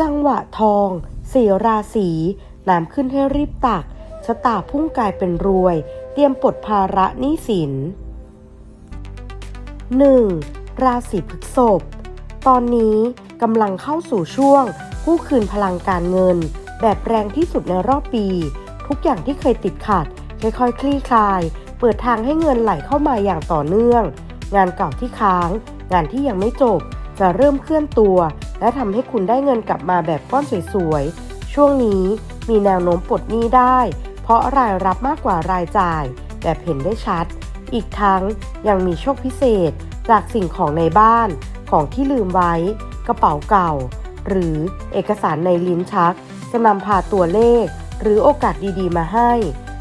จังหวะทองสี่ราศีน้ำขึ้นให้รีบตักชะตาพุ่งกลายเป็นรวย เตรียมปลดภาระหนี้สิน 1. ราศีพฤษภตอนนี้กำลังเข้าสู่ช่วง กู้คืนพลังการเงิน แบบแรงที่สุดในรอบปี ทุกอย่างที่เคยติดขัดค่อยๆคลี่คลาย เปิดทางให้เงินไหลเข้ามาอย่างต่อเนื่อง งานเก่าที่ค้าง งานที่ยังไม่จบ จะเริ่มเคลื่อนตัว และทำให้คุณได้เงินกลับมาแบบก้อนสวยๆ ช่วงนี้มีแนวโน้มปลดหนี้ได้ เพราะรายรับมากกว่ารายจ่าย แบบเห็นได้ชัด อีกทั้งยังมีโชคพิเศษจากสิ่งของในบ้าน ของที่ลืมไว้ กระเป๋าเก่า หรือเอกสารในลิ้นชัก จะนำพาตัวเลข หรือโอกาสดีๆ มาให้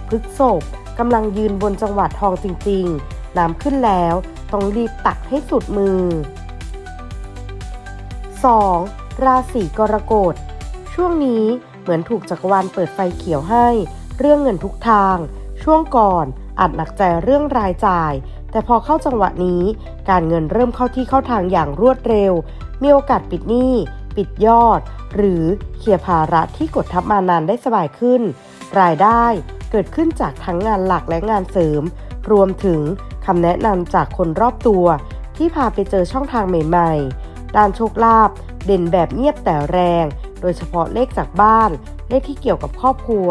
พฤกษบกำลังยืนบนจังหวัดทองจริงๆ น้ำขึ้นแล้ว ต้องรีบตักให้สุดมือ 2. ราศีกรกฎ ช่วงนี้เหมือนถูกจักรวาลเปิดไฟเขียวให้ เรื่องเงินทุกทาง ช่วงก่อนอาจหนักใจเรื่องรายจ่าย แต่พอเข้าจังหวะนี้ การเงินเริ่มเข้าที่เข้าทางอย่างรวดเร็ว มีโอกาสปิดหนี้ปิดยอด หรือเคลียร์ภาระที่กดทับมานานได้สบายขึ้น รายได้เกิดขึ้นจากทั้งงานหลักและงานเสริม รวมถึงคำแนะนำจากคนรอบตัว ที่พาไปเจอช่องทางใหม่ ๆ ด้านโชคลาภเด่นแบบเงียบแต่แรง โดยเฉพาะเลขจากบ้าน เลขที่เกี่ยวกับครอบครัว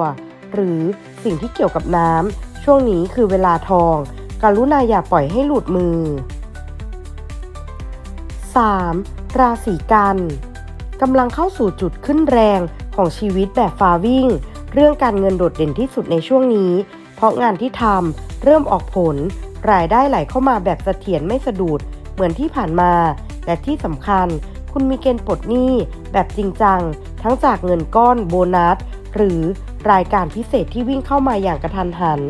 หรือสิ่งที่เกี่ยวกับน้ำ ช่วงนี้คือเวลาทอง กรุณาอย่าปล่อยให้หลุดมือ 3. ราศีกันกำลังเข้าสู่จุดขึ้นแรงของชีวิตแบบฟาวิ่ง เรื่องการเงินโดดเด่นที่สุดในช่วงนี้ เพราะงานที่ทำเริ่มออกผล รายได้ไหลเข้ามาแบบเสถียรไม่สะดุด เหมือนที่ผ่านมา และที่สำคัญ คุณมีเกณฑ์ปลดหนี้แบบจริงจัง ทั้งจากเงินก้อนโบนัส หรือรายการพิเศษที่วิ่งเข้ามาอย่างกระทันหัน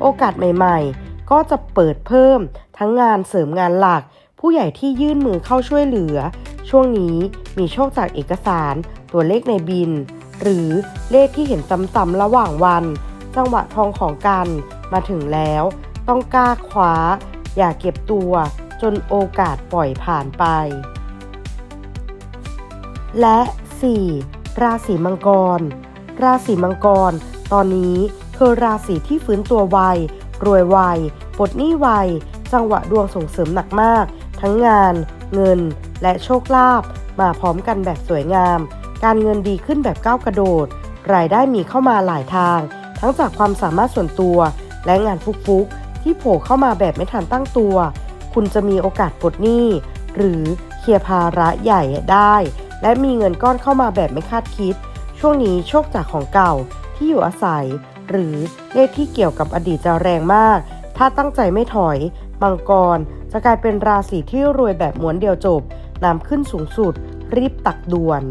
โอกาสใหม่ๆ ก็จะเปิดเพิ่ม ทั้งงานเสริมงานหลัก ผู้ใหญ่ที่ยื่นมือเข้าช่วยเหลือ ช่วงนี้มีโชคจากเอกสาร ตัวเลขในบิน หรือเลขที่เห็นซ้ำๆระหว่างวัน จังหวะทองของกันมาถึงแล้ว ต้องกล้าคว้า อย่าเก็บตัว จนโอกาสปล่อยผ่านไป และ 4. ราศีมังกร ราศีมังกร ตอนนี้คือราศีที่ฟื้นตัวไว รวยไวปลดหนี้ไว จังหวะดวงส่งเสริมหนักมาก ทั้งงาน เงิน และโชคลาภมาพร้อมกันแบบสวยงาม การเงินดีขึ้นแบบก้าวกระโดด รายได้มีเข้ามาหลายทาง ทั้งจากความสามารถส่วนตัว และงานฟุกๆที่โผล่เข้ามาแบบไม่ทันตั้งตัว คุณจะมีโอกาสปลดหนี้ หรือเคลียร์ภาระใหญ่ได้ และมีเงินก้อนเข้ามาแบบไม่คาดคิด ช่วงนี้โชคจากของเก่าที่อยู่อาศัย หรือเลขที่เกี่ยวกับอดีตจะแรงมาก ถ้าตั้งใจไม่ถอยมังกรจะกลายเป็นราศีที่รวยแบบม้วนเดียวจบนำขึ้นสูงสุด รีบตักด่วน